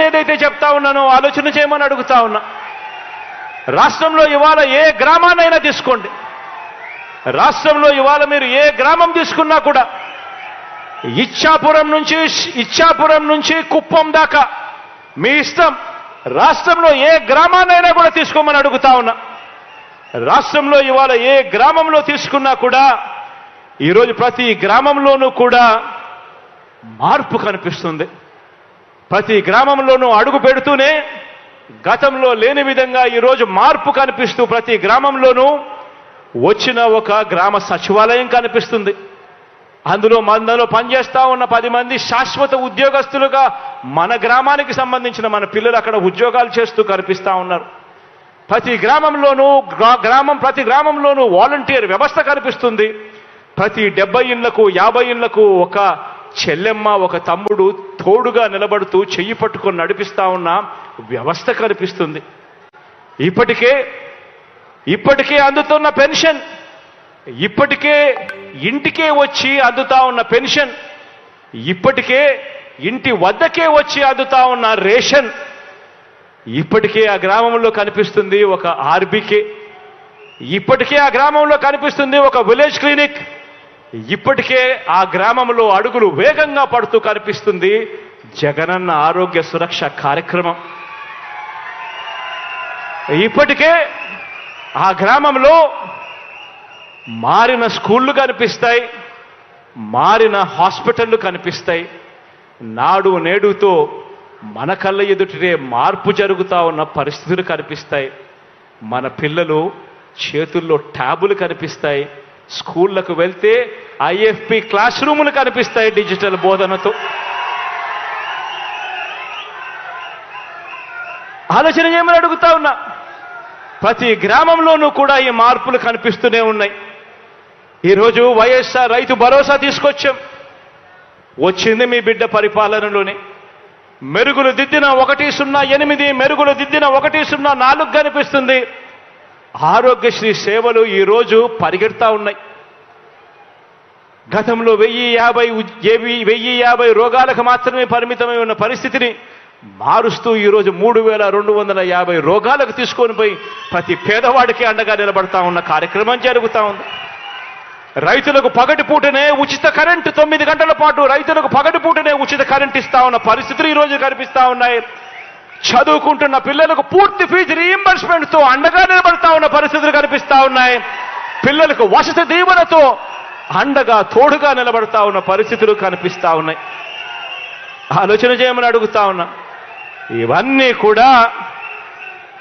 నేను ఏదైతే చెప్తా ఉన్నానో ఆలోచన చేయమని అడుగుతా ఉన్నా. రాష్ట్రంలో ఇవాళ ఏ గ్రామాన్నైనా తీసుకోండి. రాష్ట్రంలో ఇవాళ మీరు ఏ గ్రామం తీసుకున్నా కూడా ఇచ్చాపురం నుంచి ఇచ్చాపురం నుంచి కుప్పం దాకా మీ ఇష్టం రాష్ట్రంలో ఏ గ్రామాన్నైనా కూడా తీసుకోమని అడుగుతా ఉన్నా. రాష్ట్రంలో ఇవాళ ఏ గ్రామంలో తీసుకున్నా కూడా ఈరోజు ప్రతి గ్రామంలోనూ కూడా మార్పు కనిపిస్తుంది. ప్రతి గ్రామంలోనూ అడుగు పెడుతూనే గతంలో లేని విధంగా ఈరోజు మార్పు కనిపిస్తూ ప్రతి గ్రామంలోనూ వచ్చిన ఒక గ్రామ సచివాలయం కనిపిస్తుంది. అందులో మనలో పనిచేస్తా ఉన్న పది మంది శాశ్వత ఉద్యోగస్తులుగా మన గ్రామానికి సంబంధించిన మన పిల్లలు అక్కడ ఉద్యోగాలు చేస్తూ కనిపిస్తూ ఉన్నారు. ప్రతి గ్రామంలోనూ గ్రా- గ్రామం ప్రతి గ్రామంలోనూ వాలంటీర్ వ్యవస్థ కనిపిస్తుంది. ప్రతి డెబ్బై ఇళ్ళకు యాభై ఇళ్ళకు ఒక చెల్లెమ్మ ఒక తమ్ముడు తోడుగా నిలబడుతూ చెయ్యి పట్టుకొని నడిపిస్తా ఉన్న వ్యవస్థ కనిపిస్తుంది. ఇప్పటికే ఇప్పటికే అందుతున్న పెన్షన్. ఇప్పటికే ఇంటికే వచ్చి అందుతా ఉన్న పెన్షన్. ఇప్పటికే ఇంటి వద్దకే వచ్చి అందుతా ఉన్న రేషన్. ఇప్పటికే ఆ గ్రామంలో కనిపిస్తుంది ఒక ఆర్బీకే. ఇప్పటికే ఆ గ్రామంలో కనిపిస్తుంది ఒక విలేజ్ క్లినిక్. ఇప్పటికే ఆ గ్రామంలో అడుగులు వేగంగా పడుతూ కనిపిస్తుంది జగనన్న ఆరోగ్య సురక్ష కార్యక్రమం. ఇప్పటికే ఆ గ్రామంలో మారిన స్కూళ్ళు కనిపిస్తాయి మారిన హాస్పిటళ్ళు కనిపిస్తాయి. నాడు నేడుతో మన కళ్ళ ఎదుటినే మార్పు జరుగుతూ ఉన్న పరిస్థితులు కనిపిస్తాయి. మన పిల్లలు చేతుల్లో ట్యాబులు కనిపిస్తాయి. స్కూళ్ళకు వెళ్తే ఐఎఫ్పి క్లాస్ రూములు కనిపిస్తాయి డిజిటల్ బోధనతో. ఆలోచన చేయమని అడుగుతా ఉన్నా. ప్రతి గ్రామంలోనూ కూడా ఈ మార్పులు కనిపిస్తూనే ఉన్నాయి. ఈరోజు వైఎస్ఆర్ రైతు భరోసా తీసుకొచ్చాం. వచ్చింది మీ బిడ్డ పరిపాలనలోనే. మెరుగులు దిద్దిన ఒకటి సున్నా ఎనిమిది మెరుగులు దిద్దిన ఒకటి సున్నా నాలుగు కనిపిస్తుంది. ఆరోగ్యశ్రీ సేవలు ఈరోజు పరిగెడతా ఉన్నాయి. గతంలో వెయ్యి యాభై ఏవి వెయ్యి యాభై రోగాలకు మాత్రమే పరిమితమై ఉన్న పరిస్థితిని మారుస్తూ ఈరోజు మూడు వేల రెండు వందల యాభై రోగాలకు తీసుకొని పోయి ప్రతి పేదవాడికి అండగా నిలబడతా ఉన్న కార్యక్రమం జరుగుతూ ఉంది. రైతులకు పగటిపూటనే ఉచిత కరెంటు తొమ్మిది గంటల పాటు రైతులకు పగటి పూటనే ఉచిత కరెంట్ ఇస్తా ఉన్న పరిస్థితులు ఈరోజు కనిపిస్తా ఉన్నాయి. చదువుకుంటున్న పిల్లలకు పూర్తి ఫీజు రీఎంబర్స్మెంట్తో అండగా నిలబడతా ఉన్న పరిస్థితులు కనిపిస్తా ఉన్నాయి. పిల్లలకు వసతి దీవెనతో అండగా తోడుగా నిలబడతా ఉన్న పరిస్థితులు కనిపిస్తా ఉన్నాయి. ఆలోచన చేయమని అడుగుతా ఉన్నా. ఇవన్నీ కూడా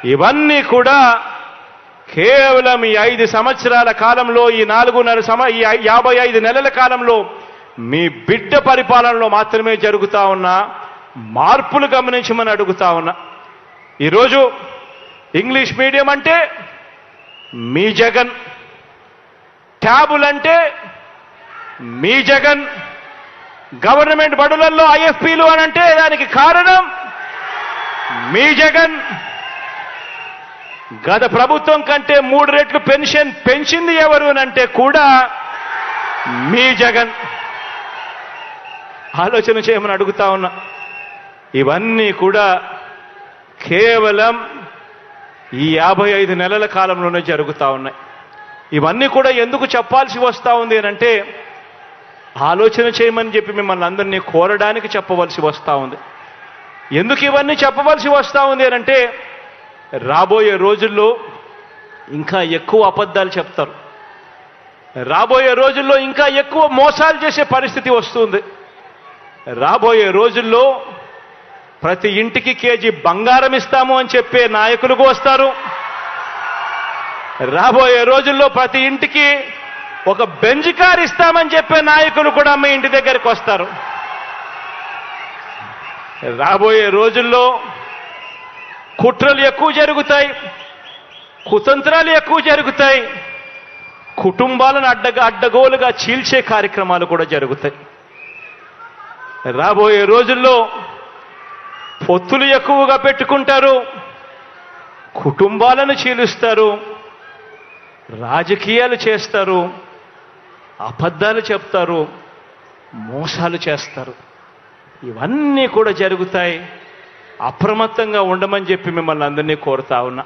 ఇవన్నీ కూడా కేవలం ఈ ఐదు సంవత్సరాల కాలంలో ఈ నాలుగున్నర సమ ఈ యాభై ఐదు నెలల కాలంలో మీ బిడ్డ పరిపాలనలో మాత్రమే జరుగుతా ఉన్న మార్పులు గమనించమని అడుగుతా ఉన్నా. ఈరోజు ఇంగ్లీష్ మీడియం అంటే మీ జగన్ ట్యాబుల్ అంటే మీ జగన్ గవర్నమెంట్ బడులలో ఐఎఫ్పీలు అని అంటే దానికి కారణం మీ జగన్ గత ప్రభుత్వం కంటే మూడు రెట్లు పెన్షన్ పెంచింది ఎవరు అంటే కూడా మీ జగన్. ఆలోచన చేయమని అడుగుతా ఉన్నా. ఇవన్నీ కూడా కేవలం ఈ యాభై ఐదు నెలల కాలంలోనే జరుగుతూ ఉన్నాయి. ఇవన్నీ కూడా ఎందుకు చెప్పాల్సి వస్తూ ఉంది అని అంటే ఆలోచన చేయమని చెప్పి మిమ్మల్ని అందరినీ కోరడానికి చెప్పవలసి వస్తూ ఉంది. ఎందుకు ఇవన్నీ చెప్పవలసి వస్తూ ఉంది అని అంటే రాబోయే రోజుల్లో ఇంకా ఎక్కువ అబద్ధాలు చెప్తారు. రాబోయే రోజుల్లో ఇంకా ఎక్కువ మోసాలు చేసే పరిస్థితి వస్తుంది. రాబోయే రోజుల్లో ప్రతి ఇంటికి కేజీ బంగారం ఇస్తాము అని చెప్పే నాయకులకు వస్తారు. రాబోయే రోజుల్లో ప్రతి ఇంటికి ఒక బెంజ్ కార్ ఇస్తామని చెప్పే నాయకులు కూడా మీ ఇంటి దగ్గరికి వస్తారు. రాబోయే రోజుల్లో కుట్రలు ఎక్కువ జరుగుతాయి కుతంత్రాలు ఎక్కువ జరుగుతాయి కుటుంబాలను అడ్డగా అడ్డగోలుగా చీల్చే కార్యక్రమాలు కూడా జరుగుతాయి. రాబోయే రోజుల్లో పొత్తులు ఎక్కువగా పెట్టుకుంటారు కుటుంబాలను చీలుస్తారు రాజకీయాలు చేస్తారు అబద్ధాలు చెప్తారు మోసాలు చేస్తారు. ఇవన్నీ కూడా జరుగుతాయి. అప్రమత్తంగా ఉండమని చెప్పి మిమ్మల్ని అందరినీ కోరుతా ఉన్నా.